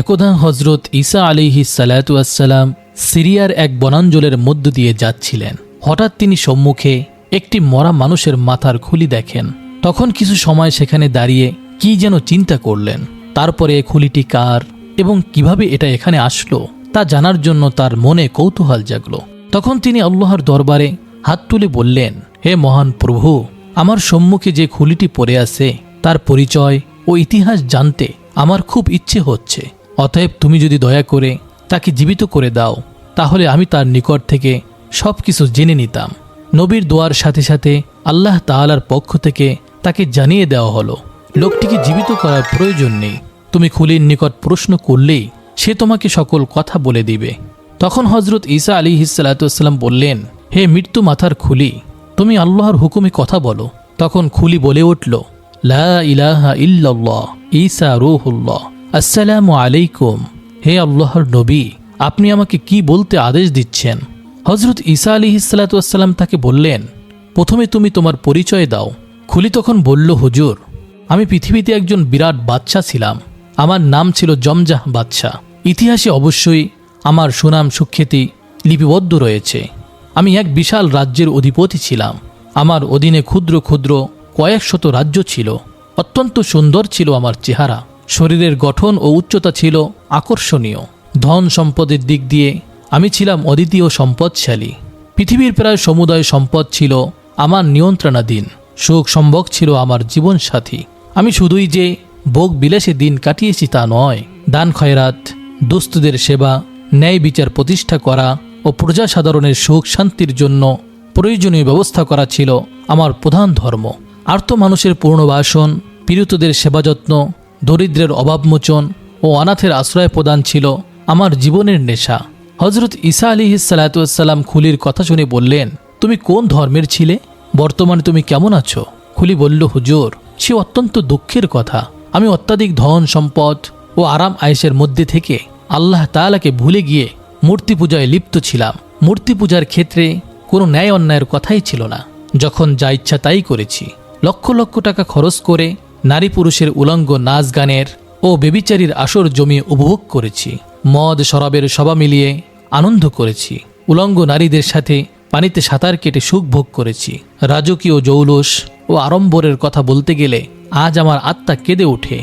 একদা হজরত ঈসা আলিহি সালাতাম সিরিয়ার এক বনাঞ্জলের মধ্য দিয়ে যাচ্ছিলেন। হঠাৎ তিনি সম্মুখে একটি মরা মানুষের মাথার খুলি দেখেন। তখন কিছু সময় সেখানে দাঁড়িয়ে কি যেন চিন্তা করলেন। তারপরে খুলিটি কার এবং কীভাবে এটা এখানে আসলো তা জানার জন্য তার মনে কৌতূহল জাগলো। তখন তিনি আল্লাহর দরবারে হাত তুলে বললেন, হে মহান প্রভু, আমার সম্মুখে যে খুলিটি পড়ে আছে, তার পরিচয় ও ইতিহাস জানতে আমার খুব ইচ্ছে হচ্ছে। অতএব তুমি যদি দয়া করে তাকে জীবিত করে দাও, তাহলে আমি তার নিকট থেকে সব কিছু জেনে নিতাম। নবীর দোয়ার সাথে সাথে আল্লাহ তাআলার পক্ষ থেকে তাকে জানিয়ে দেওয়া হলো, লোকটিকে জীবিত করার প্রয়োজন নেই। তুমি খুলির নিকট প্রশ্ন করলেই সে তোমাকে সকল কথা বলে দিবে। তখন হজরত ঈসা আলী হিসালাতাম বললেন, হে মৃত্যু মাথার খুলি, তুমি আল্লাহর হুকুমে কথা বলো। তখন খুলি বলে উঠল, লা ইলাহা ইল্লাল্লাহ, ঈসা রুহুল্লাহ। আসসালামু আলাইকুম, হে আল্লাহর নবী, আপনি আমাকে কি বলতে আদেশ দিচ্ছেন? হজরত ঈসা আলী হিসালাতাম তাকে বললেন, প্রথমে তুমি তোমার পরিচয় দাও। খুলি তখন বলল, হুজুর, আমি পৃথিবীতে একজন বিরাট বাদশা ছিলাম। আমার নাম ছিল জমজাহ বাদশা। ইতিহাসে অবশ্যই আমার সুনাম, সুখ্যাতি লিপিবদ্ধ রয়েছে। আমি এক বিশাল রাজ্যের অধিপতি ছিলাম। আমার অধীনে ক্ষুদ্র ক্ষুদ্র কয়েক শত রাজ্য ছিল। অত্যন্ত সুন্দর ছিল আমার চেহারা। শরীরের গঠন ও উচ্চতা ছিল আকর্ষণীয়। ধন সম্পদের দিক দিয়ে আমি ছিলাম অদ্বিতীয় সম্পদশালী। পৃথিবীর প্রায় সমুদয় সম্পদ ছিল আমার নিয়ন্ত্রণাধীন। সুখ সম্ভব ছিল আমার জীবনসাথী। আমি শুধুই যে ভোগ বিলাসে দিন কাটিয়েছি তা নয়, দান খয়রাত দুস্থদের সেবা, ন্যায় বিচার প্রতিষ্ঠা করা ও প্রজা সাধারণের সুখ শান্তির জন্য প্রয়োজনীয় ব্যবস্থা করা ছিল আমার প্রধান ধর্ম। আর্ত মানুষের পূর্ণবাসন পীড়িতদের সেবাযত্ন দরিদ্রের অভাবমোচন ও অনাথের আশ্রয় প্রদান ছিল আমার জীবনের নেশা। হজরত ঈসা আলী সালাতাম খুলির কথা শুনে বললেন, তুমি কোন ধর্মের ছিলে? বর্তমানে তুমি কেমন আছো? খুলি বলল, হুজুর, সে অত্যন্ত দুঃখের কথা। আমি অত্যাধিক ধন, সম্পদ ও আরাম আয়েসের মধ্যে থেকে আল্লাহ তাআলাকে ভুলে গিয়ে মূর্তি পূজায় লিপ্ত ছিলাম। মূর্তি পূজার ক্ষেত্রে কোনো ন্যায় অন্যায়ের কথাই ছিল না। যখন যা ইচ্ছা তাই করেছি। লক্ষ লক্ষ টাকা খরচ করে নারী পুরুষের উলঙ্গ নাচ গানের ও বেবিচারীর আসর জমি উপভোগ করেছি। মদ, শরাবের সভা মিলিয়ে আনন্দ করেছি। উলঙ্গ নারীদের সাথে পানিতে সাঁতার কেটে সুখ ভোগ করেছি। রাজকীয় জৌলস ও আড়ম্বরের কথা বলতে গেলে আজ আমার আত্মা কেঁদে ওঠে।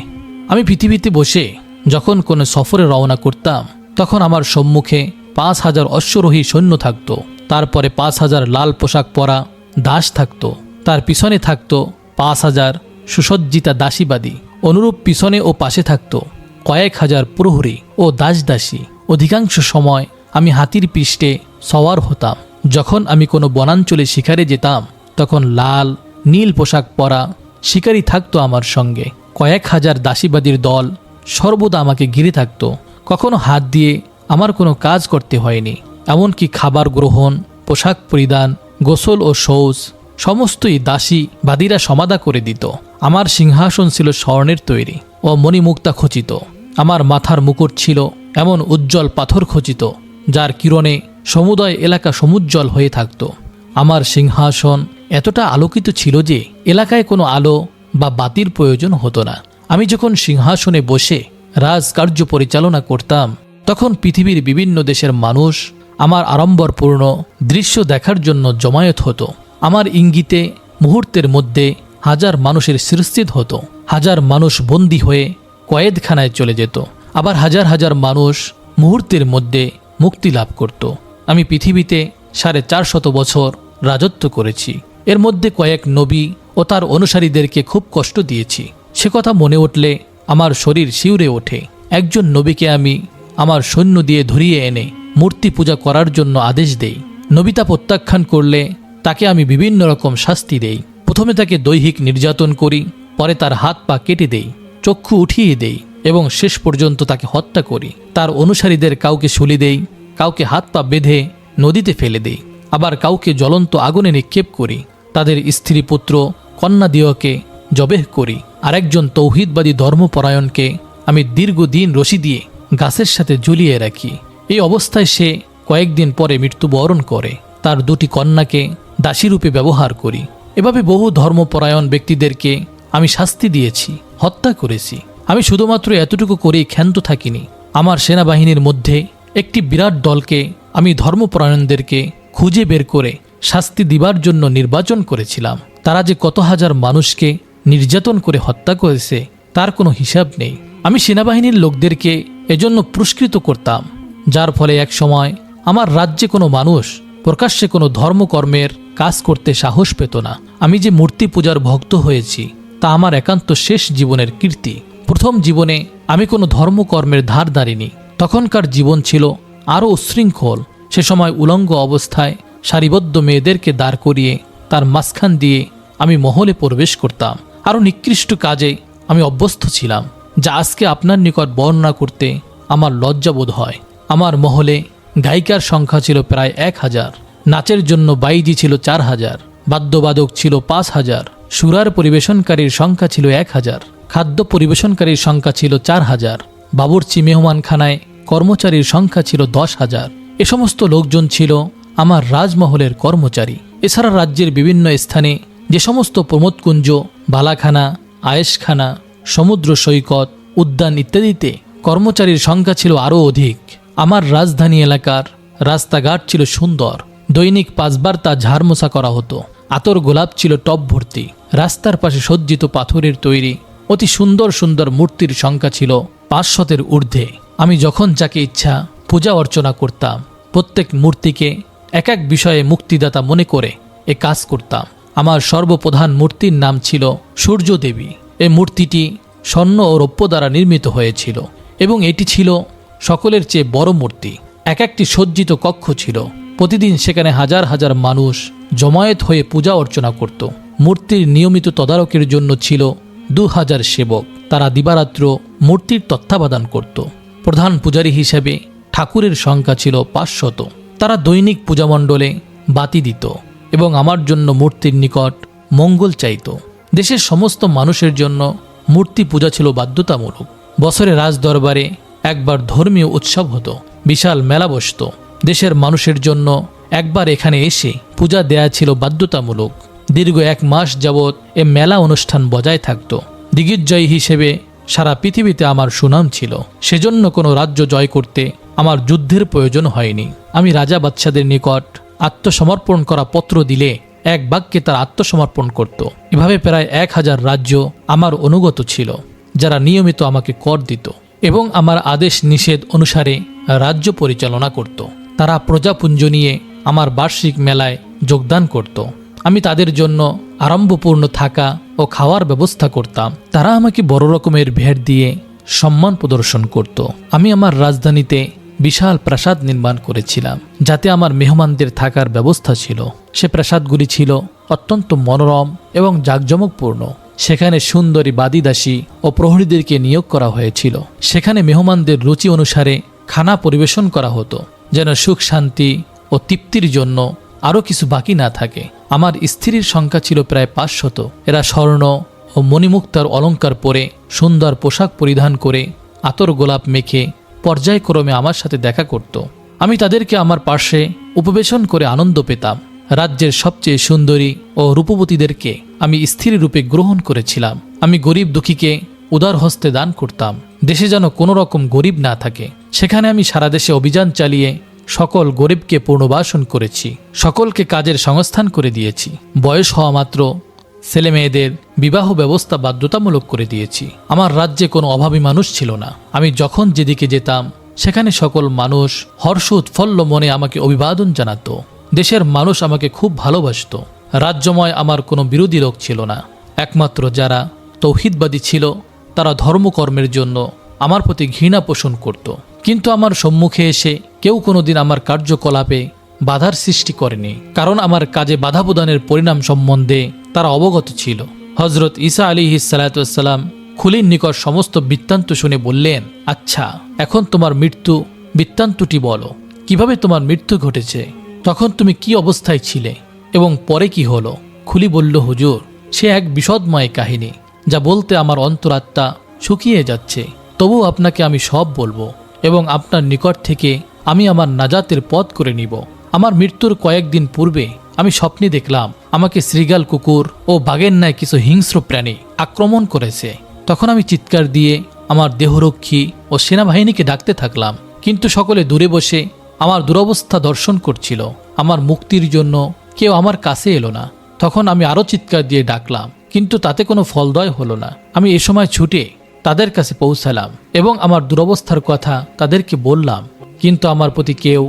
আমি পৃথিবীতে বসে যখন কোনো সফরে রওনা করতাম, তখন আমার সম্মুখে পাঁচ হাজার অশ্বরোহী সৈন্য থাকত। তারপরে পাঁচ হাজার লাল পোশাক পরা দাস থাকত। তার পিছনে থাকত পাঁচ হাজার সুসজ্জিতা দাসীবাদী অনুরূপ পিছনে ও পাশে থাকত কয়েক হাজার প্রহরী ও দাসদাসী। অধিকাংশ সময় আমি হাতির পৃষ্ঠে সওয়ার হতাম। যখন আমি কোনো বনাঞ্চলে শিকারে যেতাম, তখন লাল, নীল পোশাক পরা শিকারী থাকতো আমার সঙ্গে। কয়েক হাজার দাসীবাদীর দল সর্বদা আমাকে ঘিরে থাকত। কখনো হাত দিয়ে আমার কোনো কাজ করতে হয়নি। এমনকি খাবার গ্রহণ, পোশাক পরিধান, গোসল ও শৌচ সমস্তই দাসী বাদীরা সমাধা করে দিত। আমার সিংহাসন ছিল স্বর্ণের তৈরি ও মণিমুক্তা খচিত। আমার মাথার মুকুট ছিল এমন উজ্জ্বল পাথর খচিত, যার কিরণে সমুদয় এলাকা সমুজ্জ্বল হয়ে থাকত। আমার সিংহাসন এতটা আলোকিত ছিল যে এলাকায় কোনো আলো বা বাতির প্রয়োজন হতো না। আমি যখন সিংহাসনে বসে রাজকার্য পরিচালনা করতাম, তখন পৃথিবীর বিভিন্ন দেশের মানুষ আমার আড়ম্বরপূর্ণ দৃশ্য দেখার জন্য জমায়েত হতো। আমার ইঙ্গিতে মুহূর্তের মধ্যে হাজার মানুষের শিরস্থিত হতো। হাজার মানুষ বন্দী হয়ে কয়েদখানায় চলে যেত। আবার হাজার হাজার মানুষ মুহূর্তের মধ্যে মুক্তি লাভ করত। আমি পৃথিবীতে সাড়ে চার শত বছর রাজত্ব করেছি। এর মধ্যে কয়েক নবী ও তার অনুসারীদেরকে খুব কষ্ট দিয়েছি। সে কথা মনে উঠলে আমার শরীর শিউরে ওঠে। একজন নবীকে আমি আমার সৈন্য দিয়ে ধরিয়ে এনে মূর্তি পূজা করার জন্য আদেশ দেই। নবিতা প্রত্যাখ্যান করলে তাকে আমি বিভিন্ন রকম শাস্তি দেই। প্রথমে তাকে দৈহিক নির্যাতন করি, পরে তার হাত পা কেটে দেই, চক্ষু উঠিয়ে দেই এবং শেষ পর্যন্ত তাকে হত্যা করি। তার অনুসারীদের কাউকে শুলি দেই, কাউকে হাত পা বেঁধে নদীতে ফেলে দেই, আবার কাউকে জ্বলন্ত আগুনে নিক্ষেপ করি। তাদের স্ত্রী পুত্র কন্যা দিয়কে জবেহ করি। আরেকজন তৌহিদবাদী ধর্মপরায়ণকে আমি দীর্ঘদিন রশি দিয়ে গাছের সাথে ঝুলিয়ে রাখি। এই অবস্থায় সে কয়েকদিন পরে মৃত্যুবরণ করে। তার দুটি কন্যাকে দাসীরূপে ব্যবহার করি। এভাবে বহু ধর্মপরায়ণ ব্যক্তিদেরকে আমি শাস্তি দিয়েছি, হত্যা করেছি। আমি শুধুমাত্র এতটুকু করেই ক্ষান্ত থাকিনি। আমার সেনাবাহিনীর মধ্যে একটি বিরাট দলকে আমি ধর্মপরায়ণদেরকে খুঁজে বের করে শাস্তি দিবার জন্য নির্বাচন করেছিলাম। তারা যে কত হাজার মানুষকে নির্যাতন করে হত্যা করেছে, তার কোনো হিসাব নেই। আমি সেনাবাহিনীর লোকদেরকে এজন্য পুরস্কৃত করতাম, যার ফলে এক সময় আমার রাজ্যে কোনো মানুষ প্রকাশ্যে কোনো ধর্মকর্মের কাজ করতে সাহস পেত না। আমি যে মূর্তি পূজার ভক্ত হয়েছি, তা আমার একান্ত শেষ জীবনের কীর্তি। প্রথম জীবনে আমি কোনো ধর্মকর্মের ধার দাঁড়িনি। তখনকার জীবন ছিল আরও উচ্ছৃঙ্খল। সে সময় উলঙ্গ অবস্থায় সারিবদ্ধ মেয়েদেরকে দাঁড় করিয়ে তার মাঝখান দিয়ে আমি মহলে প্রবেশ করতাম। আরও নিকৃষ্ট কাজে আমি অভ্যস্ত ছিলাম। যা আজকে আপনার নিকট বর্ণনা করতে আমার লজ্জাবোধ হয়। আমার মহলে গায়িকার সংখ্যা ছিল প্রায় এক হাজার। নাচের জন্য বাইজি ছিল চার হাজার। বাদ্যবাদক ছিল পাঁচ হাজার। সুরার পরিবেশনকারীর সংখ্যা ছিল এক হাজার। খাদ্য পরিবেশনকারীর সংখ্যা ছিল চার হাজার। বাবুর্চি মেহমানখানায় কর্মচারীর সংখ্যা ছিল দশ হাজার। এ সমস্ত লোকজন ছিল আমার রাজমহলের কর্মচারী। এছাড়া রাজ্যের বিভিন্ন স্থানে যে সমস্ত প্রমোদকুঞ্জ, বালাখানা, আয়েশখানা, সমুদ্র সৈকত, উদ্যান ইত্যাদিতে কর্মচারীর সংখ্যা ছিল আরও অধিক। আমার রাজধানী এলাকার রাস্তাঘাট ছিল সুন্দর। দৈনিক পাঁচবার তা ঝাড়মোছা করা হতো। আতর গোলাপ ছিল টপ ভর্তি। রাস্তার পাশে সজ্জিত পাথরের তৈরি অতি সুন্দর সুন্দর মূর্তির সংখ্যা ছিল পাঁচশতের ঊর্ধ্বে। আমি যখন যাকে ইচ্ছা পূজা অর্চনা করতাম, প্রত্যেক মূর্তিকে এক এক বিষয়ে মুক্তিদাতা মনে করে এ কাজ করতাম। আমার সর্বপ্রধান মূর্তির নাম ছিল সূর্যদেবী। এ মূর্তিটি স্বর্ণ ও রৌপ্য দ্বারা নির্মিত হয়েছিল এবং এটি ছিল সকলের চেয়ে বড় মূর্তি। এক একটি সজ্জিত কক্ষ ছিল। প্রতিদিন সেখানে হাজার হাজার মানুষ জমায়েত হয়ে পূজা অর্চনা করত। মূর্তির নিয়মিত তদারকের জন্য ছিল দু হাজার সেবক। তারা দিবারাত্র মূর্তির তত্ত্বাবধান করত। প্রধান পূজারী হিসেবে ঠাকুরের সংখ্যা ছিল পাঁচশত। তারা দৈনিক পূজামণ্ডলে বাতি দিত এবং আমার জন্য মূর্তির নিকট মঙ্গল চাইত। দেশের সমস্ত মানুষের জন্য মূর্তি পূজা ছিল বাধ্যতামূলক। বছরে রাজদরবারে একবার ধর্মীয় উৎসব হতো, বিশাল মেলা বসত। দেশের মানুষের জন্য একবার এখানে এসে পূজা দেয়া ছিল বাধ্যতামূলক। দীর্ঘ এক মাস যাবৎ এ মেলা অনুষ্ঠান বজায় থাকত। দিগ্বিজয়ী হিসেবে সারা পৃথিবীতে আমার সুনাম ছিল। সেজন্য কোনো রাজ্য জয় করতে আমার যুদ্ধের প্রয়োজন হয়নি। আমি রাজা বাচ্চাদের নিকট আত্মসমর্পণ করা পত্র দিলে এক বাক্যে তার আত্মসমর্পণ করত। এভাবে প্রায় এক হাজার রাজ্য আমার অনুগত ছিল, যারা নিয়মিত আমাকে কর দিত। এবং আমার আদেশ নিষেধ অনুসারে রাজ্য পরিচালনা করত। তারা প্রজাপুঞ্জ নিয়ে আমার বার্ষিক মেলায় যোগদান করত। আমি তাদের জন্য আরম্ভপূর্ণ থাকা ও খাওয়ার ব্যবস্থা করতাম। তারা আমাকে বড় রকমের ভেট দিয়ে সম্মান প্রদর্শন করত। আমি আমার রাজধানীতে বিশাল প্রাসাদ নির্মাণ করেছিলাম, যাতে আমার মেহমানদের থাকার ব্যবস্থা ছিল। সে প্রাসাদগুলি ছিল অত্যন্ত মনোরম এবং জাঁকজমকপূর্ণ। সেখানে সুন্দরী বাদিদাসী ও প্রহরীদেরকে নিয়োগ করা হয়েছিল। সেখানে মেহমানদের রুচি অনুসারে খানা পরিবেশন করা হতো, যেন সুখ, শান্তি ও তৃপ্তির জন্য আরও কিছু বাকি না থাকে। আমার স্ত্রীর সংখ্যা ছিল প্রায় পাঁচশত। এরা স্বর্ণ ও মণিমুক্তার অলঙ্কার পরে সুন্দর পোশাক পরিধান করে আতর গোলাপ মেখে পর্যায়ক্রমে আমার সাথে দেখা করত। আমি তাদেরকে আমার পাশে উপবেশন করে আনন্দ পেতাম। রাজ্যের সবচেয়ে সুন্দরী ও রূপবতীদেরকে আমি স্থির রূপে গ্রহণ করেছিলাম। আমি গরিব দুঃখীকে উদার হস্তে দান করতাম। দেশে যেন কোনো রকম গরিব না থাকে। সেখানে আমি সারা দেশে অভিযান চালিয়ে সকল গরিবকে পুনর্বাসন করেছি। সকলকে কাজের সংস্থান করে দিয়েছি। বয়স হওয়া মাত্র ছেলে মেয়েদের বিবাহ ব্যবস্থা বাধ্যতামূলক করে দিয়েছি। আমার রাজ্যে কোনো অভাবী মানুষ ছিল না। আমি যখন যেদিকে যেতাম, সেখানে সকল মানুষ হর্ষ উৎফল্ল মনে আমাকে অভিবাদন জানাতো। দেশের মানুষ আমাকে খুব ভালোবাসত। রাজ্যময় আমার কোনো বিরোধী লোক ছিল না। একমাত্র যারা তৌহিদবাদী ছিল, তারা ধর্মকর্মের জন্য আমার প্রতি ঘৃণা পোষণ করত। কিন্তু আমার সম্মুখে এসে কেউ কোনোদিন আমার কার্যকলাপে বাধার সৃষ্টি করেনি। কারণ আমার কাজে বাধা প্রদানের পরিণাম সম্বন্ধে তারা অবগত ছিল। হজরত ঈসা আলী সালাতাম খুলির নিকট সমস্ত বৃত্তান্ত শুনে বললেন আচ্ছা এখন তোমার মৃত্যু বৃত্তান্তটি বলো। কীভাবে তোমার মৃত্যু ঘটেছে? তখন তুমি কি অবস্থায় ছিলে এবং পরে কি হলো? খুলি বলল, হুজুর, সে এক বিশদময় কাহিনী, যা বলতে আমার অন্তরাত্মা শুকিয়ে যাচ্ছে। তবু আপনাকে আমি সব বলব এবং আপনার নিকট থেকে আমি আমার নাজাতের পথ করে নিব। আমার মৃত্যুর কয়েকদিন পূর্বে আমি স্বপ্নে দেখলাম, আমাকে শ্রীগাল কুকুর ও বাঘের ন্যায় কিছু হিংস্র প্রাণী আক্রমণ করেছে। তখন আমি চিৎকার দিয়ে আমার দেহরক্ষী ও সেনাবাহিনীকে ডাকতে থাকলাম। কিন্তু সকলে দূরে বসে আমার দুরবস্থা দর্শন করছিল। আমার মুক্তির জন্য কেউ আমার কাছে এলো না। তখন আমি আরও চিৎকার দিয়ে ডাকলাম, কিন্তু তাতে কোনো ফলদয় হলো না। আমি এ সময় ছুটে তাদের কাছে পৌঁছালাম এবং আমার দুরবস্থার কথা তাদেরকে বললাম, কিন্তু আমার প্রতি কেউ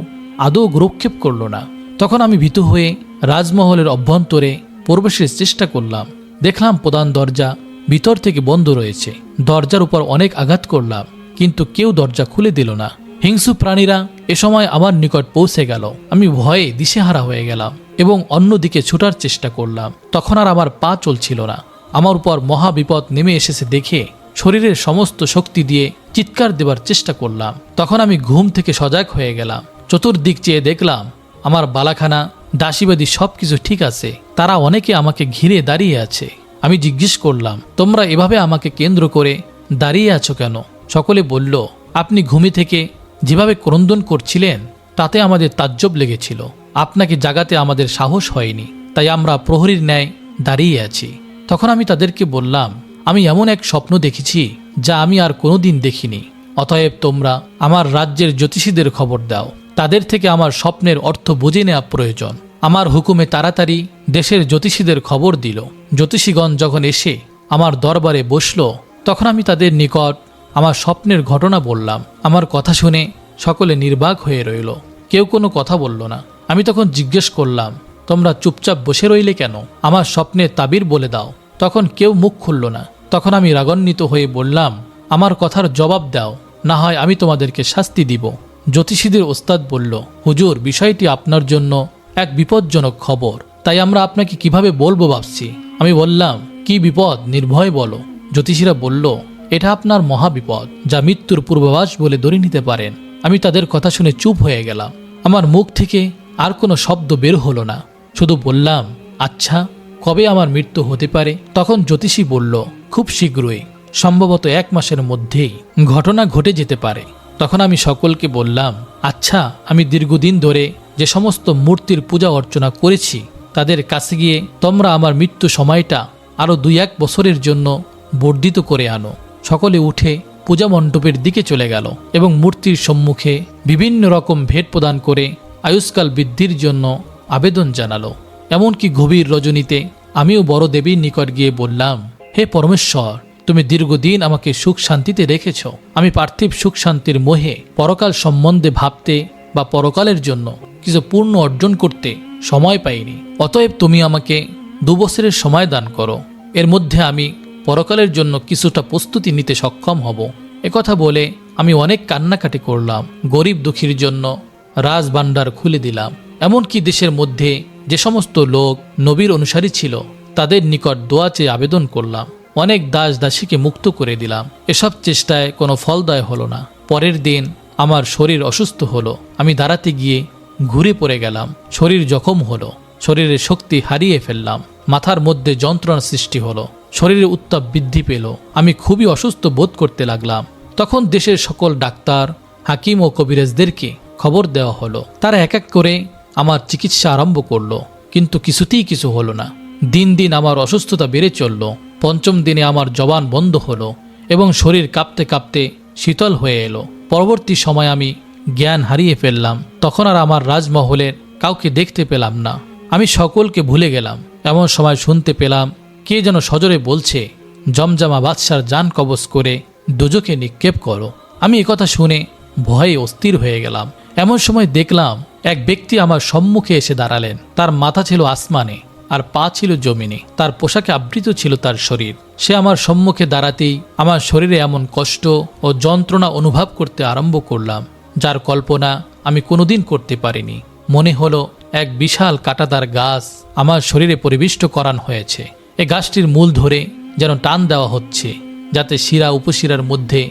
আদৌ গ্রক্ষেপ করল না। তখন আমি ভীত হয়ে রাজমহলের অভ্যন্তরে প্রবেশের চেষ্টা করলাম। দেখলাম প্রধান দরজা ভিতর থেকে বন্ধ রয়েছে। দরজার উপর অনেক আঘাত করলাম, কিন্তু কেউ দরজা খুলে দিল না। হিংসু প্রাণীরা এ সময় আমার নিকট পৌঁছে গেল। আমি ভয়ে দিশেহারা হয়ে গেলাম এবং অন্যদিকে ছুটার চেষ্টা করলাম। তখন আর আমার পা চলছিল না। আমার উপর মহা বিপদ নেমে এসেছে দেখে শরীরের সমস্ত শক্তি দিয়ে চিৎকার দেবার চেষ্টা করলাম। তখন আমি ঘুম থেকে সজাগ হয়ে গেলাম। চতুর্দিক চেয়ে দেখলাম, আমার বালাখানা, দাসীবাদী সব কিছু ঠিক আছে। তারা অনেকে আমাকে ঘিরে দাঁড়িয়ে আছে। আমি জিজ্ঞেস করলাম, তোমরা এভাবে আমাকে কেন্দ্র করে দাঁড়িয়ে আছো কেন? সকলে বলল, আপনি ঘুমি থেকে যেভাবে ক্রন্দন করছিলেন, তাতে আমাদের তাজ্জব লেগেছিল। আপনাকে জাগাতে আমাদের সাহস হয়নি, তাই আমরা প্রহরীর ন্যায় দাঁড়িয়ে আছি। তখন আমি তাদেরকে বললাম, আমি এমন এক স্বপ্ন দেখেছি, যা আমি আর কোনোদিন দেখিনি। অতএব তোমরা আমার রাজ্যের জ্যোতিষীদের খবর দাও। তাদের থেকে আমার স্বপ্নের অর্থ বুঝে নেওয়া প্রয়োজন। আমার হুকুমে তাড়াতাড়ি দেশের জ্যোতিষীদের খবর দিল। জ্যোতিষীগণ যখন এসে আমার দরবারে বসল, তখন আমি তাদের নিকট আমার স্বপ্নের ঘটনা বললাম। আমার কথা শুনে সকলে নির্বাক হয়ে রইল। কেউ কোনো কথা বলল না। আমি তখন জিজ্ঞেস করলাম, তোমরা চুপচাপ বসে রইলে কেন? আমার স্বপ্নের তাবির বলে দাও। তখন কেউ মুখ খুলল না। তখন আমি রাগান্বিত হয়ে বললাম, আমার কথার জবাব দাও, না হয় আমি তোমাদেরকে শাস্তি দিব। জ্যোতিষীদের ওস্তাদ বলল, হুজুর, বিষয়টি আপনার জন্য এক বিপজ্জনক খবর। তাই আমরা আপনাকে কীভাবে বলব ভাবছি? আমি বললাম, কি বিপদ? নির্ভয় বলো। জ্যোতিষীরা বলল এটা আপনার মহাবিপদ, যা মৃত্যুর পূর্বাভাস বলে ধরে নিতে পারেন। আমি তাদের কথা শুনে চুপ হয়ে গেলাম। আমার মুখ থেকে আর কোনো শব্দ বের হলো না। শুধু বললাম আচ্ছা কবে আমার মৃত্যু হতে পারে? তখন জ্যোতিষী বলল, খুব শীঘ্রই। সম্ভবত এক মাসের মধ্যেই ঘটনা ঘটে যেতে পারে। তখন আমি সকলকে বললাম আচ্ছা আমি দীর্ঘদিন ধরে যে সমস্ত মূর্তির পূজা অর্চনা করেছি, তাদের কাছে গিয়ে তোমরা আমার মৃত্যু সময়টা আরও দুই এক বছরের জন্য বর্ধিত করে আনো। সকলে উঠে পূজা মণ্ডপের দিকে চলে গেল এবং মূর্তির সম্মুখে বিভিন্ন রকম ভেট প্রদান করে আয়ুষ্কাল বৃদ্ধির জন্য আবেদন জানালো। এমনকি গভীর রজনীতে আমিও বড় দেবীর নিকট গিয়ে বললাম, হে পরমেশ্বর, তুমি দীর্ঘদিন আমাকে সুখ শান্তিতে রেখেছ। আমি পার্থিব সুখ শান্তির মোহে পরকাল সম্বন্ধে ভাবতে বা পরকালের জন্য কিছু পূর্ণ অর্জন করতে সময় পাইনি। অতএব তুমি আমাকে দুবছরের সময় দান করো। এর মধ্যে আমি পরকালের জন্য কিছুটা প্রস্তুতি নিতে সক্ষম হব। একথা বলে আমি অনেক কান্নাকাটি করলাম। গরিব দুঃখীর জন্য রাজভাণ্ডার খুলে দিলাম। এমনকি দেশের মধ্যে যে সমস্ত লোক নবীর অনুসারী ছিল, তাদের নিকট দোয়া চেয়ে আবেদন করলাম। অনেক দাস দাসীকে মুক্ত করে দিলাম। এসব চেষ্টায় কোনো ফলদায় হলো না। পরের দিন আমার শরীর অসুস্থ হলো। আমি দাঁড়াতে গিয়ে ঘুরে পড়ে গেলাম। শরীর জখম হলো। শরীরের শক্তি হারিয়ে ফেললাম। মাথার মধ্যে যন্ত্রণা সৃষ্টি হলো। শরীরে উত্তাপ বৃদ্ধি পেল। আমি খুবই অসুস্থ বোধ করতে লাগলাম। তখন দেশের সকল ডাক্তার, হাকিম ও কবিরাজদেরকে খবর দেওয়া হলো। তারা এক এক করে আমার চিকিৎসা আরম্ভ করল। কিন্তু কিছুতেই কিছু হলো না। দিন দিন আমার অসুস্থতা বেড়ে চলল। পঞ্চম দিনে আমার জবান বন্ধ হলো এবং শরীর কাঁপতে কাঁপতে শীতল হয়ে এলো। পরবর্তী সময় আমি জ্ঞান হারিয়ে ফেললাম। তখন আর আমার রাজমহলের কাউকে দেখতে পেলাম না। আমি সকলকে ভুলে গেলাম। এমন সময় শুনতে পেলাম কে যেন সজরে বলছে, জমজমা বাদশার যান কবজ করে দুজকে নিক্ষেপ করো। আমি একথা শুনে ভয়ে অস্থির হয়ে গেলাম। এমন সময় দেখলাম এক ব্যক্তি আমার সম্মুখে এসে দাঁড়ালেন। তার মাথা ছিল আসমানে, আর পা ছিল জমিনে। তার পোশাকে আবৃত ছিল তার শরীর। সে আমার সম্মুখে দাঁড়াতেই আমার শরীরে এমন কষ্ট ও যন্ত্রণা অনুভব করতে আরম্ভ করলাম, যার কল্পনা আমি কোনোদিন করতে পারিনি। মনে হলো, এক বিশাল কাটাদার গাছ আমার শরীরে পরিবিষ্ট করান হয়েছে। এ গাছটির মূল ধরে যেন টান দেওয়া হচ্ছে, যাতে শিরা উপশিরার মধ্যে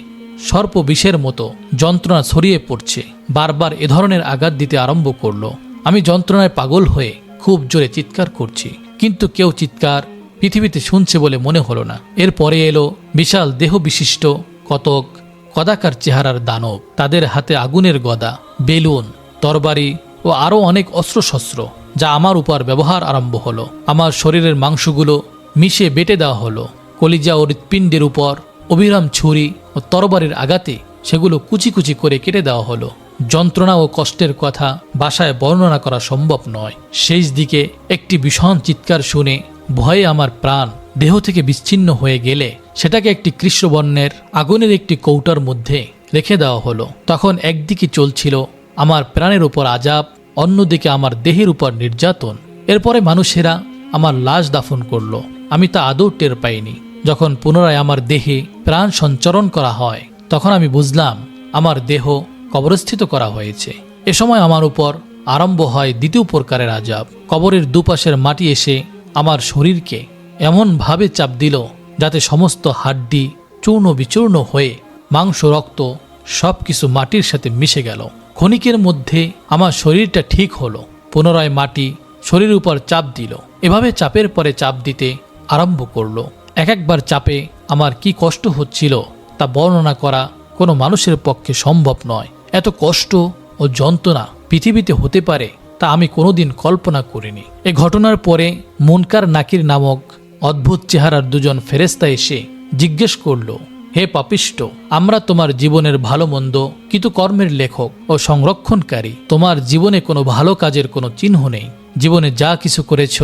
সর্প বিষের মতো যন্ত্রণা ছড়িয়ে পড়ছে। বারবার এ ধরনের আঘাত দিতে আরম্ভ করল। আমি যন্ত্রণায় পাগল হয়ে খুব জোরে চিৎকার করছি, কিন্তু কেউ চিৎকার পৃথিবীতে শুনছে বলে মনে হলো না। এরপরে এলো বিশাল দেহ বিশিষ্ট কতক কদাকার চেহারার দানব। তাদের হাতে আগুনের গদা, বেলুন, তরবারি ও আরও অনেক অস্ত্রশস্ত্র, যা আমার উপর ব্যবহার আরম্ভ হলো। আমার শরীরের মাংসগুলো মিশে বেটে দেওয়া হলো। কলিজা ও হৃৎপিণ্ডের উপর অবিরাম ছুরি ও তরবারির আঘাতে সেগুলো কুচি কুচি করে কেটে দেওয়া হলো। যন্ত্রণা ও কষ্টের কথা বাসায় বর্ণনা করা সম্ভব নয়। শেষ দিকে একটি ভীষণ চিৎকার শুনে ভয়ে আমার প্রাণ দেহ থেকে বিচ্ছিন্ন হয়ে গেলে সেটাকে একটি কৃষ্ণবর্ণের আগুনের একটি কৌটার মধ্যে রেখে দেওয়া হলো। তখন একদিকে চলছিল আমার প্রাণের উপর আজাব, অন্যদিকে আমার দেহের উপর নির্যাতন। এরপরে মানুষেরা আমার লাশ দাফন করল। আমি তা আদৌ টের পাইনি। যখন পুনরায় আমার দেহে প্রাণ সঞ্চরণ করা হয়, তখন আমি বুঝলাম আমার দেহ কবরস্থিত করা হয়েছে। এ সময় আমার উপর আরম্ভ হয় দ্বিতীয় প্রকারের আজাব। কবরের দুপাশের মাটি এসে আমার শরীরকে এমনভাবে চাপ দিল যাতে সমস্ত হাড্ডি চূর্ণ বিচূর্ণ হয়ে মাংস, রক্ত সব কিছু মাটির সাথে মিশে গেল। ক্ষণিকের মধ্যে আমার শরীরটা ঠিক হলো। পুনরায় মাটি শরীরের উপর চাপ দিল। এভাবে চাপের পরে চাপ দিতে আরম্ভ করল। এক একবার চাপে আমার কি কষ্ট হচ্ছিল তা বর্ণনা করা কোনো মানুষের পক্ষে সম্ভব নয়। এত কষ্ট ও যন্ত্রণা পৃথিবীতে হতে পারে তা আমি কোনোদিন কল্পনা করিনি। এ ঘটনার পরে মুনকার নাকির নামক অদ্ভুত চেহারার দুজন ফেরেস্তা এসে জিজ্ঞেস করল, হে পাপিষ্ট, আমরা তোমার জীবনের ভালো মন্দ কর্মের লেখক ও সংরক্ষণকারী, তোমার জীবনে কোনো ভালো কাজের কোনো চিহ্ন নেই। জীবনে যা কিছু করেছ,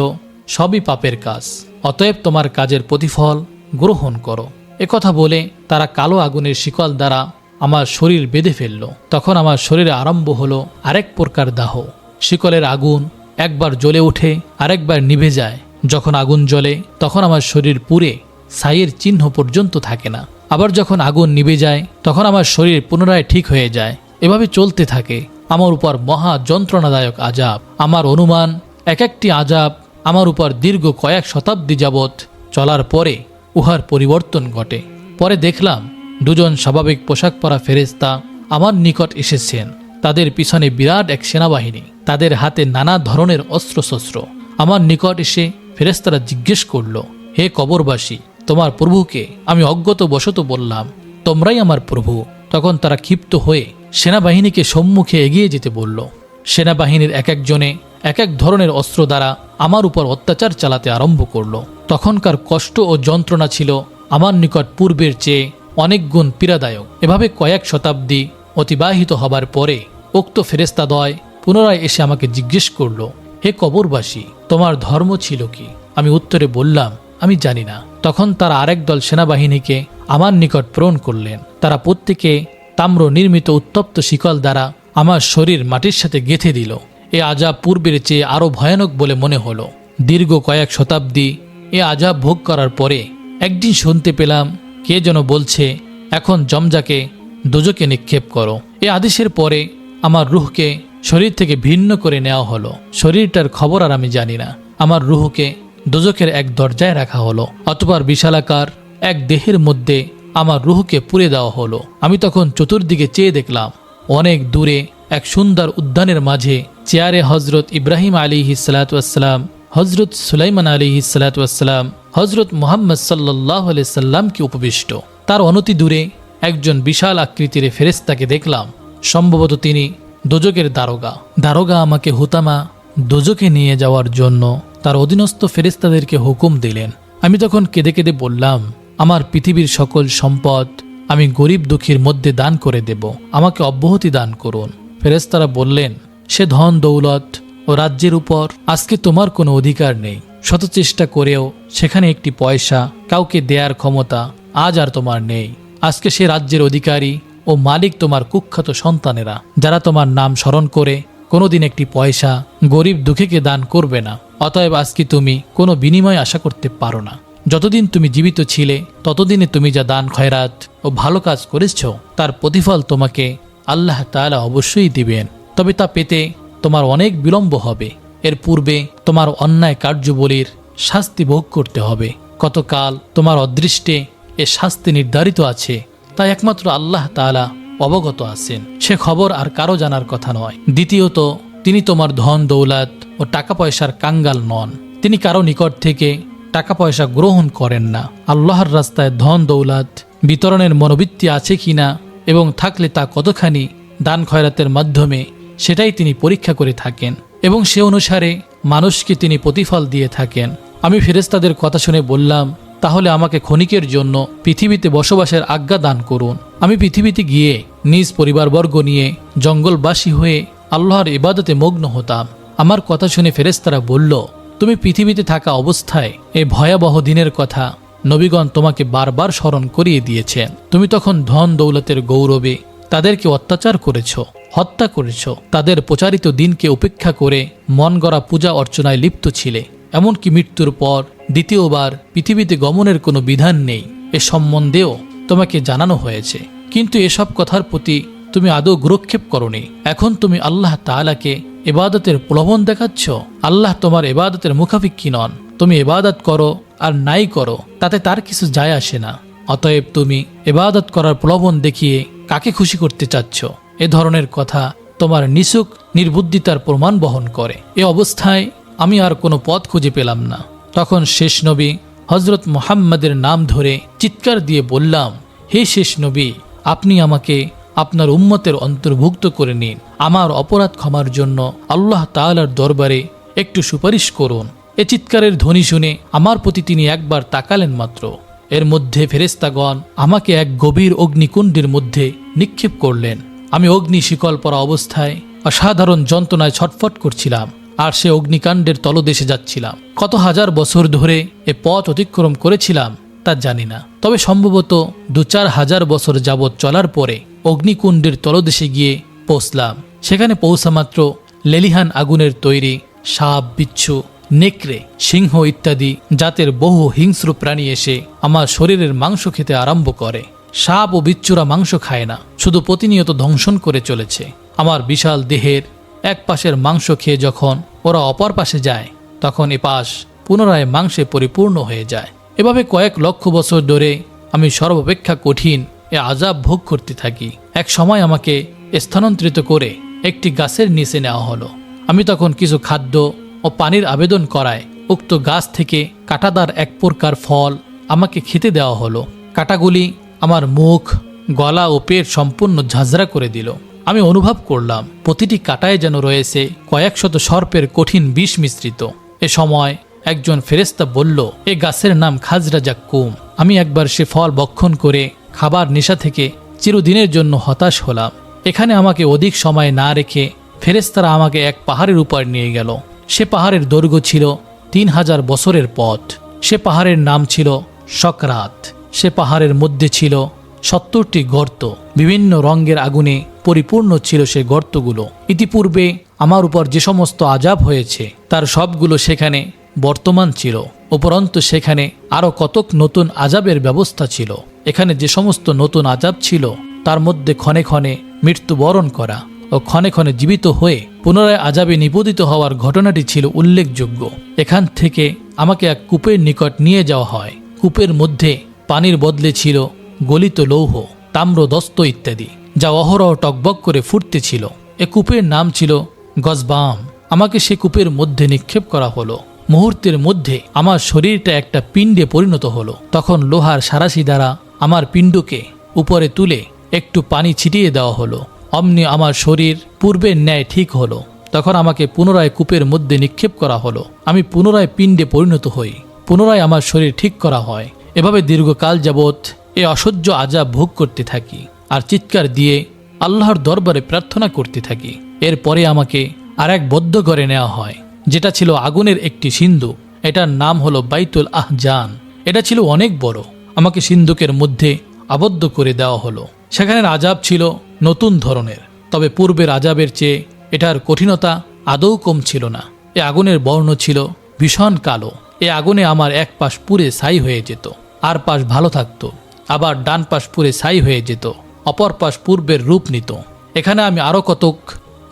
সবই পাপের কাজ। অতএব তোমার কাজের প্রতিফল গ্রহণ করো। একথা বলে তারা কালো আগুনের শিকল দ্বারা আমার শরীর বেঁধে ফেলল। তখন আমার শরীরে আরম্ভ হলো আরেক প্রকার দাহ। শিকলের আগুন একবার জ্বলে ওঠে আরেকবার নিভে যায়। যখন আগুন জ্বলে, তখন আমার শরীর পুড়ে ছাইয়ের চিহ্ন পর্যন্ত থাকে না। আবার যখন আগুন নিভে যায়, তখন আমার শরীর পুনরায় ঠিক হয়ে যায়। এভাবে চলতে থাকে। আমার উপর মহা যন্ত্রণাদায়ক আজাব। আমার অনুমান এক একটি আজাব আমার উপর দীর্ঘ কয়েক শতাব্দী যাবৎ চলার পরে উহার পরিবর্তন ঘটে। পরে দেখলাম দুজন স্বাভাবিক পোশাক পরা ফেরেস্তা আমার নিকট এসেছেন। তাদের পিছনে বিরাট এক সেনাবাহিনী, তাদের হাতে নানা ধরনের অস্ত্রশস্ত্র। আমার নিকট এসে ফেরেস্তারা জিজ্ঞেস করল, হে কবরবাসী, তোমার প্রভুকে আমি অজ্ঞত বশত বললাম, তোমরাই আমার প্রভু। তখন তারা ক্ষিপ্ত হয়ে সেনাবাহিনীকে সম্মুখে এগিয়ে যেতে বলল সেনাবাহিনীর এক একজনে এক এক ধরনের অস্ত্র দ্বারা আমার উপর অত্যাচার চালাতে আরম্ভ করল। তখনকার কষ্ট ও যন্ত্রণা ছিল আমার নিকট পূর্বের চেয়ে অনেক গুণ পীড়াদায়ক। এভাবে কয়েক শতাব্দী অতিবাহিত হবার পরে উক্ত ফেরেস্তাদয় পুনরায় এসে আমাকে জিজ্ঞেস করল, হে কবরবাসী, তোমার ধর্ম ছিল কি? আমি উত্তরে বললাম, আমি জানি না। তখন তারা আরেক দল সেনাবাহিনীকে আমার নিকট প্রেরণ করলেন। তারা প্রত্যেকে তাম্র নির্মিত উত্তপ্ত শিকল দ্বারা আমার শরীর মাটির সাথে গেঁথে দিল। এ আজাব পূর্বের চেয়ে আরও ভয়ানক বলে মনে হলো। দীর্ঘ কয়েক শতাব্দী এ আজাব ভোগ করার পরে একদিন শুনতে পেলাম, কে যেন বলছে, এখন জমজাকে, দোজকে নিক্ষেপ করো। এ আদেশের পরে আমার রুহকে শরীর থেকে ভিন্ন করে নেওয়া হলো। শরীরটার খবর আর আমি জানি না। আমার রুহকে দোজকের এক দরজায় রাখা হলো, অতপর বিশালাকার এক দেহের মধ্যে আমার রুহকে পুড়ে দেওয়া হলো। আমি তখন চতুর্দিকে চেয়ে দেখলাম অনেক দূরে এক সুন্দর উদ্যানের মাঝে চেয়ারে হজরত ইব্রাহিম আলী হিসালাতাম হজরত সুলাইমান আলী হিসালাতাম হজরত মোহাম্মদ সাল্লাহ সাল্লামকে উপবিষ্ট। তার অনতি দূরে একজন বিশাল আকৃতির ফেরেস্তাকে দেখলাম। সম্ভবত তিনি দোজকের দারোগা। দারোগা আমাকে হুতামা দোজকে নিয়ে যাওয়ার জন্য তার অধীনস্থ ফেরেস্তাদেরকে হুকুম দিলেন। আমি তখন কেঁদে কেঁদে বললাম, আমার পৃথিবীর সকল সম্পদ আমি গরিব দুঃখীর মধ্যে দান করে দেব, আমাকে অব্যাহতি দান করুন। ফেরেস্তারা বললেন, সে ধন, দৌলত ও রাজ্যের উপর আজকে তোমার কোনো অধিকার নেই। শত চেষ্টা করেও সেখানে একটি পয়সা, কাউকে দেয়ার ক্ষমতা আজ আর তোমার নেই। আজকে সে রাজ্যের অধিকারী ও মালিক তোমার কুখ্যাত সন্তানেরা, যারা তোমার নাম স্মরণ করে কোনোদিন একটি পয়সা গরিব দুঃখীকে দান করবে না। অতএব আজকে তুমি কোনো বিনিময় আশা করতে পারো না। যতদিন তুমি জীবিত ছিলে, ততদিনে তুমি যা দান, খয়রাত ও ভালো কাজ করেছ, তার প্রতিফল তোমাকে আল্লাহ তাআলা অবশ্যই দিবেন। তবে তা পেতে তোমার অনেক বিলম্ব হবে। এর পূর্বে তোমার অন্যায় কার্যবলীর শাস্তি ভোগ করতে হবে। কতকাল তোমার অদৃষ্টে এ শাস্তি নির্ধারিত আছে, তা একমাত্র আল্লাহ তাআলা অবগত আছেন। সে খবর আর কারও জানার কথা নয়। দ্বিতীয়ত, তিনি তোমার ধন, দৌলত ও টাকা পয়সার কাঙ্গাল নন। তিনি কারও নিকট থেকে টাকা পয়সা গ্রহণ করেন না। আল্লাহর রাস্তায় ধন দৌলত, বিতরণের মনোবৃত্তি আছে কি না এবং থাকলে তা কতখানি দান খয়রাতের মাধ্যমে, সেটাই তিনি পরীক্ষা করে থাকেন এবং সে অনুসারে মানুষকে তিনি প্রতিফল দিয়ে থাকেন। আমি ফেরেস্তাদের কথা শুনে বললাম, তাহলে আমাকে ক্ষণিকের জন্য পৃথিবীতে বসবাসের আজ্ঞা দান করুন। আমি পৃথিবীতে গিয়ে নিজ পরিবারবর্গ নিয়ে জঙ্গলবাসী হয়ে আল্লাহর ইবাদতে মগ্ন হতাম। আমার কথা শুনে ফেরেস্তারা বলল তুমি পৃথিবীতে থাকা অবস্থায় এই ভয়াবহ দিনের কথা নবীগণ তোমাকে বারবার স্মরণ করিয়ে দিয়েছেন তুমি তখন ধন দৌলতের গৌরবে তাদেরকে অত্যাচার করেছ, হত্যা করেছ, তাদের প্রচারিত দিনকে উপেক্ষা করে মন গড়া পূজা অর্চনায় লিপ্ত ছিলে। এমনকি মৃত্যুর পর দ্বিতীয়বার পৃথিবীতে গমনের কোনো বিধান নেই, এ সম্বন্ধেও তোমাকে জানানো হয়েছে। কিন্তু এসব কথার প্রতি তুমি আদৌ গুরক্ষেপ করনি। এখন তুমি আল্লাহ তাআলাকে এবাদতের প্রলোভন দেখাচ্ছ? আল্লাহ তোমার এবাদতের মুখাফিক্ষি নন। তুমি এবাদত করো আর নাই করো, তাতে তার কিছু যায় আসে না। অতএব তুমি এবাদত করার প্রলোভন দেখিয়ে কাকে খুশি করতে চাচ্ছ? এ ধরনের কথা তোমার নিশুক নির্বুদ্ধিতার প্রমাণ বহন করে। এ অবস্থায় আমি আর কোনো পথ খুঁজে পেলাম না। তখন শেষ নবী হজরত মোহাম্মদের নাম ধরে চিৎকার দিয়ে বললাম, হে শেষ নবী, আপনি আমাকে আপনার উম্মতের অন্তর্ভুক্ত করে নিন। আমার অপরাধ ক্ষমার জন্য আল্লাহ তাআলার দরবারে একটু সুপারিশ করুন। এ চিৎকারের ধ্বনি শুনে আমার প্রতি তিনি একবার তাকালেন মাত্র। এর মধ্যে ফেরেস্তাগণ আমাকে এক গভীর অগ্নিকুণ্ডের মধ্যে নিক্ষেপ করলেন। আমি অগ্নি শিকল পরা অবস্থায় অসাধারণ যন্ত্রণায় ছটফট করছিলাম আর সে অগ্নিকাণ্ডের তলদেশে যাচ্ছিলাম। কত হাজার বছর ধরে এ পথ অতিক্রম করেছিলাম। তা জানি না। তবে সম্ভবত দু চার হাজার বছর যাবৎ চলার পরে অগ্নিকুণ্ডের তলদেশে গিয়ে পৌঁছলাম। সেখানে পৌঁছা মাত্র লেলিহান আগুনের তৈরি সাপ, বিচ্ছু, নেকড়ে, সিংহ ইত্যাদি জাতের বহু হিংস্র প্রাণী এসে আমার শরীরের মাংস খেতে আরম্ভ করে। সাপ ও বিচ্ছুরা মাংস খায় না, শুধু প্রতিনিয়ত ধ্বংসন করে চলেছে। আমার বিশাল দেহের এক পাশের মাংস খেয়ে যখন ওরা অপর পাশে যায়, তখন এ পাশ পুনরায় মাংসে পরিপূর্ণ হয়ে যায়। এভাবে কয়েক লক্ষ বছর ধরে আমি সর্বাপেক্ষা কঠিন এ আজাব ভোগ করতে থাকি। এক সময় আমাকে স্থানান্তরিত করে একটি গাছের নিচে নেওয়া হলো। আমি তখন কিছু খাদ্য ও পানির আবেদন করায় উক্ত গাছ থেকে কাটাদার এক প্রকার ফল আমাকে খেতে দেওয়া হলো। কাটাগুলি আমার মুখ, গলা ও পেট সম্পূর্ণ ঝাঁঝরা করে দিল। আমি অনুভব করলাম, প্রতিটি কাটায় যেন রয়েছে কয়েক শত সর্পের কঠিন বিষ মিশ্রিত। এ সময় একজন ফেরেস্তা বলল, এ গাছের নাম খাজরা জাক্কুম। আমি একবার সে ফল বক্ষণ করে খাবার নেশা থেকে চিরদিনের জন্য হতাশ হলাম। এখানে আমাকে অধিক সময় না রেখে ফেরেস্তারা আমাকে এক পাহাড়ের উপর নিয়ে গেল। সে পাহাড়ের দৈর্ঘ্য ছিল তিন হাজার বছরের পথ। সে পাহাড়ের নাম ছিল সকরাত। সে পাহাড়ের মধ্যে ছিল সত্তরটি গর্ত। বিভিন্ন রঙের আগুনে পরিপূর্ণ ছিল সে গর্তগুলো। ইতিপূর্বে আমার উপর যে সমস্ত আজাব হয়েছে, তার সবগুলো সেখানে বর্তমান ছিল, উপরন্তু সেখানে আরও কতক নতুন আজাবের ব্যবস্থা ছিল। এখানে যে সমস্ত নতুন আজাব ছিল, তার মধ্যে ক্ষণে ক্ষণে মৃত্যুবরণ করা ও ক্ষণে ক্ষণে জীবিত হয়ে পুনরায় আজাবে নিপতিত হওয়ার ঘটনাটি ছিল উল্লেখযোগ্য। এখান থেকে আমাকে এক কূপের নিকট নিয়ে যাওয়া হয়। কূপের মধ্যে পানির বদলে ছিল গলিত লৌহ, তাম্রদস্ত ইত্যাদি, যা অহরহ টকবক করে ফুটতে ছিল। এ কূপের নাম ছিল গজবাম। আমাকে সে কূপের মধ্যে নিক্ষেপ করা হলো। মুহূর্তের মধ্যে আমার শরীরটা একটা পিণ্ডে পরিণত হলো। তখন লোহার সারাশি দ্বারা আমার পিণ্ডকে উপরে তুলে একটু পানি ছিটিয়ে দেওয়া হলো। অমনি আমার শরীর পূর্বের ন্যায় ঠিক হলো। তখন আমাকে পুনরায় কূপের মধ্যে নিক্ষেপ করা হলো। আমি পুনরায় পিণ্ডে পরিণত হই। পুনরায় আমার শরীর ঠিক করা হয়। এভাবে দীর্ঘকাল যাবৎ এ অসহ্য আজাব ভোগ করতে থাকি আর চিৎকার দিয়ে আল্লাহর দরবারে প্রার্থনা করতে থাকি। এরপরে আমাকে আর এক বদ্ধ করে নেওয়া হয়। যেটা ছিল আগুনের একটি সিন্ধু। এটার নাম হলো বাইতুল আহজান। এটা ছিল অনেক বড়। আমাকে সিন্ধুকের মধ্যে আবদ্ধ করে দেওয়া হলো। সেখানের আজাব ছিল নতুন ধরনের। তবে পূর্বের আজাবের চেয়ে এটার কঠিনতা আদৌ কম ছিল না। এ আগুনের বর্ণ ছিল ভীষণ কালো। এ আগুনে আমার এক পাশ পুরে ছাই হয়ে যেত। আর পাশ ভালো থাকতো। আবার ডান পাশ পুরে ছাই হয়ে যেত। অপর পাশ পূর্বের রূপ নিত। এখানে আমি আরও কতক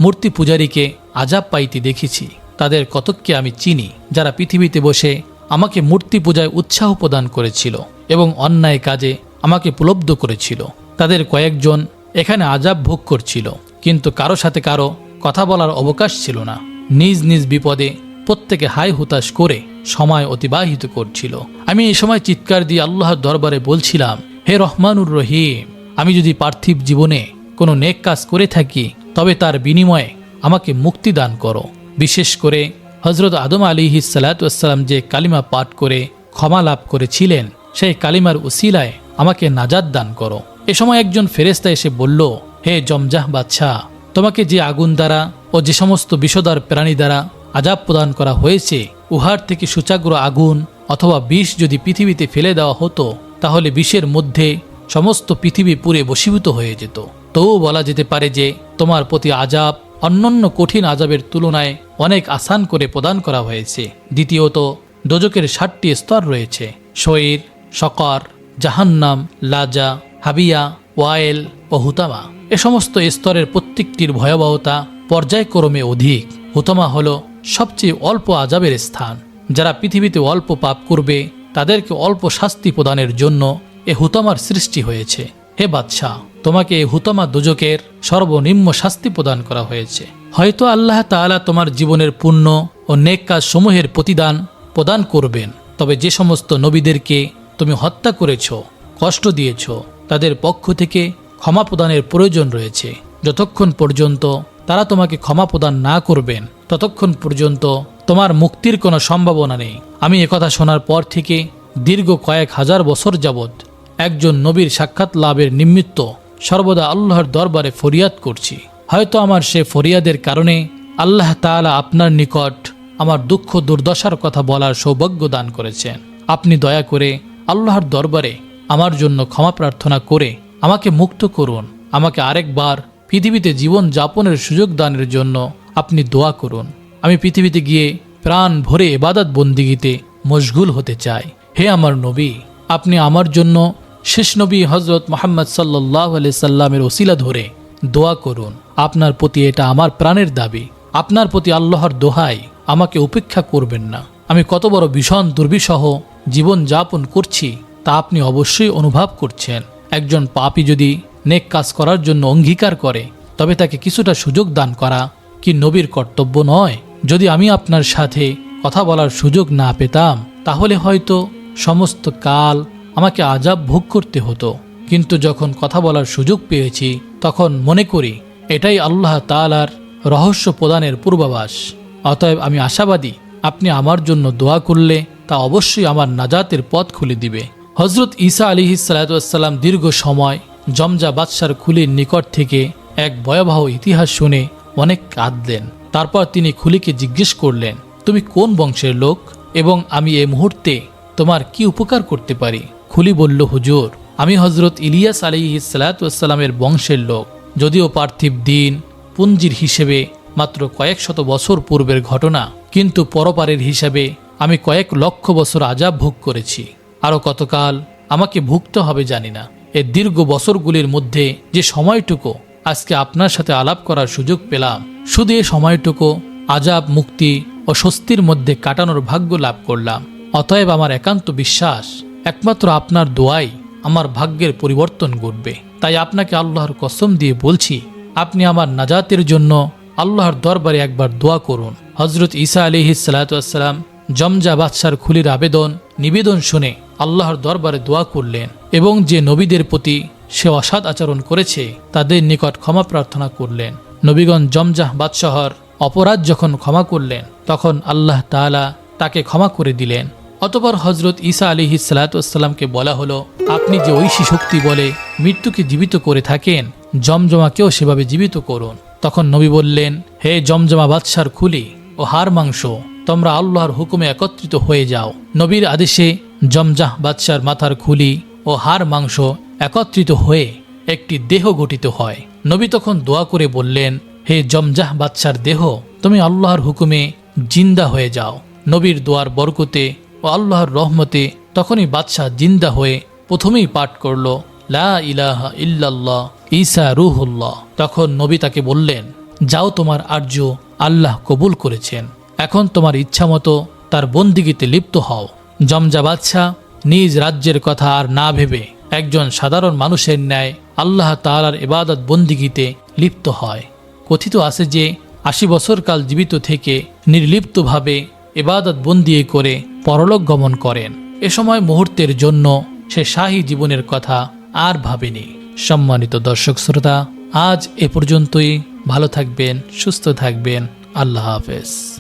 মূর্তি পূজারীকে আজাব পাইতে দেখেছি। তাদের কতককে আমি চিনি, যারা পৃথিবীতে বসে আমাকে মূর্তি পূজায় উৎসাহ প্রদান করেছিল এবং অন্যায় কাজে আমাকে প্রলব্ধ করেছিল। তাদের কয়েকজন এখানে আজাব ভোগ করছিল, কিন্তু কারও সাথে কারও কথা বলার অবকাশ ছিল না। নিজ নিজ বিপদে প্রত্যেকে হাই হুতাশ করে সময় অতিবাহিত করছিল। আমি এই সময় চিৎকার দিয়ে আল্লাহর দরবারে বলছিলাম, হে রহমানুর রহিম, আমি যদি পার্থিব জীবনে কোনো নেক কাজ করে থাকি, তবে তার বিনিময়ে আমাকে মুক্তি দান করো। বিশেষ করে হজরত আদম আলী সালাতাম যে কালিমা পাঠ করে ক্ষমা লাভ করেছিলেন, সেই কালিমার উসিলায় আমাকে নাজাদ দান করো। এ সময় একজন ফেরেস্তা এসে বলল, হে জমজাহ বাদশাহ, তোমাকে যে আগুন দ্বারা ও যে সমস্ত বিষদার প্রাণী দ্বারা আজাব প্রদান করা হয়েছে, উহার থেকে সুচাগ্র আগুন অথবা বিষ যদি পৃথিবীতে ফেলে দেওয়া হতো, তাহলে বিষের মধ্যে সমস্ত পৃথিবী পুরে বশীভূত হয়ে যেত। তবুও বলা যেতে পারে যে, তোমার প্রতি আজাব অন্যান্য কঠিন আজাবের তুলনায় অনেক আসান করে প্রদান করা হয়েছে। দ্বিতীয়ত দোজকের ষাটটি স্তর রয়েছে। শরীর শকর, জাহান্নাম, লাজা, হাবিয়া ওয়াইল ও হুতামা। এ সমস্ত স্তরের প্রত্যেকটির ভয়াবহতা পর্যায়ক্রমে অধিক। হুতামা হল সবচেয়ে অল্প আজাবের স্থান। যারা পৃথিবীতে অল্প পাপ করবে, তাদেরকে অল্প শাস্তি প্রদানের জন্য এ হুতামার সৃষ্টি হয়েছে। হে বাদশাহ, তোমাকে হুতামা দুজকের সর্বনিম্ন শাস্তি প্রদান করা হয়েছে। হয়তো আল্লাহ তাআলা তোমার জীবনের পুণ্য ও নেক কাজ সমূহের প্রতিদান প্রদান করবেন। তবে যে সমস্ত নবীদেরকে তুমি হত্যা করেছ, কষ্ট দিয়েছ, তাদের পক্ষ থেকে ক্ষমা প্রদানের প্রয়োজন রয়েছে। যতক্ষণ পর্যন্ত তারা তোমাকে ক্ষমা প্রদান না করবেন, ততক্ষণ পর্যন্ত তোমার মুক্তির কোনো সম্ভাবনা নেই। আমি একথা শোনার পর থেকে দীর্ঘ কয়েক হাজার বছর যাবৎ একজন নবীর সাক্ষাৎ লাভের নিমিত্ত সর্বদা আল্লাহর দরবারে ফরিয়াদ করছি। হয়তো আমার সে ফরিয়াদের কারণে আল্লাহ তাআলা আপনার নিকট আমার দুঃখ দুর্দশার কথা বলার সৌভাগ্য দান করেছেন। আপনি দয়া করে আল্লাহর দরবারে আমার জন্য ক্ষমা প্রার্থনা করে আমাকে মুক্ত করুন। আমাকে আরেকবার পৃথিবীতে জীবন যাপনের সুযোগ দানের জন্য আপনি দোয়া করুন। আমি পৃথিবীতে গিয়ে প্রাণ ভরে এবাদত বন্দিগিতে মশগুল হতে চাই। হে আমার নবী, আপনি আমার জন্য শেষ নবী হজরত মোহাম্মদ সাল্লাহ আলি সাল্লামের ওসিলা ধরে দোয়া করুন। আপনার প্রতি এটা আমার প্রাণের দাবি। আপনার প্রতি আল্লাহর দোহাই আমাকে উপেক্ষা করবেন না। আমি কত বড় ভীষণ দুর্বিষহ জীবন যাপন করছি, তা আপনি অবশ্যই অনুভব করছেন। একজন পাপী যদি নেক কাজ করার জন্য অঙ্গীকার করে, তবে তাকে কিছুটা সুযোগ দান করা কি নবীর কর্তব্য নয়? যদি আমি আপনার সাথে কথা বলার সুযোগ না পেতাম, তাহলে হয়তো সমস্ত কাল আমাকে আজাব ভোগ করতে হতো। কিন্তু যখন কথা বলার সুযোগ পেয়েছি, তখন মনে করি এটাই আল্লাহ তালার রহস্য প্রদানের পূর্বাভাস। অতএব আমি আশাবাদী, আপনি আমার জন্য দোয়া করলে তা অবশ্যই আমার নাজাতের পথ খুলে দিবে। হজরত ঈসা আলী সালাতাম দীর্ঘ সময় জমজা বাদশার খুলির নিকট থেকে এক ভয়াবহ ইতিহাস শুনে অনেক কাঁদলেন। তারপর তিনি খুলিকে জিজ্ঞেস করলেন, তুমি কোন বংশের লোক? এবং আমি এ মুহূর্তে তোমার কি উপকার করতে পারি? খুলি বলল, হুজুর, আমি হজরত ইলিয়াস আলী সালাতামের বংশের লোক। যদিও পার্থিব দিন, পুঞ্জির হিসেবে মাত্র কয়েক শত বছর পূর্বের ঘটনা, কিন্তু পরপারের হিসাবে আমি কয়েক লক্ষ বছর আজাব ভোগ করেছি। আরও কতকাল আমাকে ভুগতে হবে জানি না। এ দীর্ঘ বছরগুলির মধ্যে যে সময়টুকু আজকে আপনার সাথে আলাপ করার সুযোগ পেলাম, শুধু এ সময়টুকু আজাব, মুক্তি ও স্বস্তির মধ্যে কাটানোর ভাগ্য লাভ করলাম। অতএব আমার একান্ত বিশ্বাস একমাত্র আপনার দোয়াই আমার ভাগ্যের পরিবর্তন ঘটবে। তাই আপনাকে আল্লাহর কসম দিয়ে বলছি, আপনি আমার নাজাতের জন্য আল্লাহর দরবারে একবার দোয়া করুন। হজরত ঈসা আলিহি সালাতাম জমজা বাদশার খুলির আবেদন, নিবেদন শুনে আল্লাহর দরবারে দোয়া করলেন এবং যে নবীদের প্রতি সে অসাদ আচরণ করেছে, তাদের নিকট ক্ষমা প্রার্থনা করলেন। নবীগণ জমজাহ বাদশাহর অপরাধ যখন ক্ষমা করলেন, তখন আল্লাহ তাআলা তাকে ক্ষমা করে দিলেন। অতপর হজরত ঈসা আলিহি সালাতামকে বলা হলো, আপনি যে ঐশী শক্তি বলে মৃত্যুকে জীবিত করে থাকেন, জমজমাকেও সেভাবে জীবিত করুন। তখন নবী বললেন, হে জমজমা বাদশার খুলি ও হার মাংস, তোমরা আল্লাহর হুকুমে একত্রিত হয়ে যাও। নবীর আদেশে জমজাহ বাদশার মাথার খুলি ও হার মাংস একত্রিত হয়ে একটি দেহ গঠিত হয়। নবী তখন দোয়া করে বললেন, হে জমজাহ বাদশার দেহ, তুমি আল্লাহর হুকুমে জিন্দা হয়ে যাও। নবীর দোয়ার বরকতে ও আল্লাহর রহমতে তখনই বাদশাহ জিন্দা হয়ে প্রথমেই পাঠ করল, লা ইলাহা ইল্লাল্লাহ, ঈসা রুহুল্লাহ। তখন নবী তাকে বললেন, যাও তোমার আর্য আল্লাহ কবুল করেছেন। এখন তোমার ইচ্ছামতো তার বন্দিগিতে লিপ্ত হও। জমজা বাদশাহ নিজ রাজ্যের কথা আর না ভেবে একজন সাধারণ মানুষের ন্যায় আল্লাহ তাআলার এবাদত বন্দিগিতে লিপ্ত হয়। কথিত আছে যে আশি বছরকাল জীবিত থেকে নির্লিপ্তভাবে এবাদত বন্দি করে পরলোক গমন করেন। এ সময় মুহূর্তের জন্য সে শাহী জীবনের কথা আর ভাবেনি। সম্মানিত দর্শক শ্রোতা, আজ এ পর্যন্তই। ভালো থাকবেন, সুস্থ থাকবেন। আল্লাহ হাফেজ।